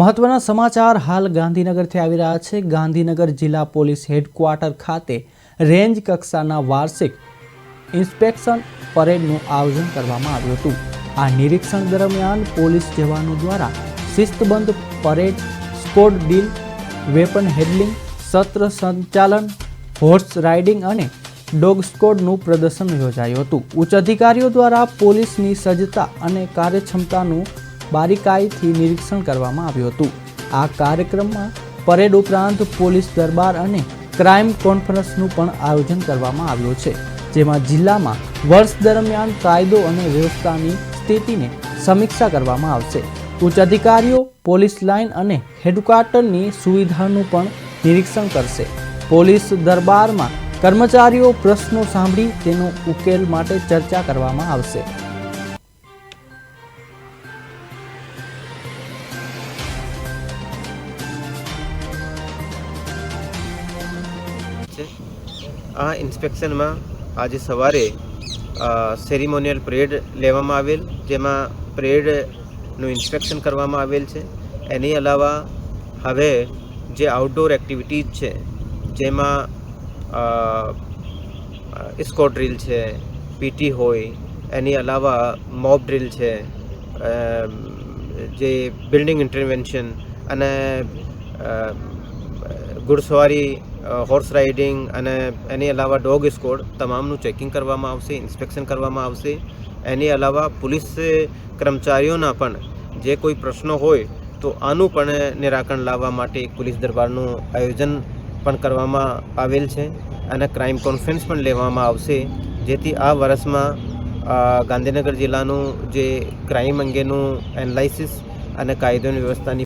મહત્વના સમાચાર હાલ ગાંધીનગરથી આવી રહ્યા છે. ગાંધીનગર જિલ્લા પોલીસ હેડક્વાર્ટર ખાતે રેન્જ કક્ષાના વાર્ષિક ઇન્સ્પેક્શન પરેડનું આયોજન કરવામાં આવ્યું હતું. આ નિરીક્ષણ દરમિયાન પોલીસ જવાનો દ્વારા શિસ્તબંધ parade, squad drill, weapon handling, સત્ર સંચાલન, હોર્સ રાઇડિંગ અને ડોગ સ્કોડનું પ્રદર્શન યોજાયું હતું. ઉચ્ચ અધિકારીઓ દ્વારા પોલીસની સજ્જતા અને કાર્યક્ષમતાનું બારીકાઈથી નિરીક્ષણ કરવામાં આવ્યું હતું. આ કાર્યક્રમમાં પરેડ ઉપરાંત પોલીસ દરબાર અને ક્રાઇમ કોન્ફરન્સનું પણ આયોજન કરવામાં આવ્યું છે, જેમાં જિલ્લામાં વર્ષ દરમિયાન કાયદો અને વ્યવસ્થાની સ્થિતિને સમીક્ષા કરવામાં આવશે. ઉચ્ચ અધિકારીઓ, પોલીસ લાઇન અને હેડક્વાર્ટરની સુવિધાનું પણ નિરીક્ષણ કરશે. પોલીસ દરબારમાં કર્મચારીઓ પ્રશ્નો સાંભળી તેનો ઉકેલ માટે ચર્ચા કરવામાં આવશે. છે. આ ઇન્સ્પેક્શનમાં આજે સવારે સેરિમોનિયલ પરેડ લેવામાં આવેલ, જેમાં પરેડનું ઇન્સ્પેક્શન કરવામાં આવેલ છે. એની અલાવા હવે જે આઉટડોર એક્ટિવિટીઝ છે, જેમાં સ્કોટ ડ્રીલ છે પીટી હોય, એની અલાવા મોબ ડ્રીલ છે જે બિલ્ડિંગ ઇન્ટરવેન્શન અને ઘુડસવારી હોર્સ રાઇડિંગ અને એની અલાવા ડોગ સ્કોડ તમામનું ચેકિંગ કરવામાં આવશે ઇન્સ્પેક્શન કરવામાં આવશે. એની અલાવા પોલીસ કર્મચારીઓના પણ જે કોઈ પ્રશ્નો હોય તો આનું પણ નિરાકરણ લાવવા માટે પોલીસ દરબારનું આયોજન પણ કરવામાં આવેલ છે અને ક્રાઇમ કોન્ફરન્સ પણ લેવામાં આવશે. જેથી આ વર્ષમાં ગાંધીનગર જિલ્લાનું જે ક્રાઇમ અંગેનું એનાલિસિસ અને કાયદોની વ્યવસ્થાની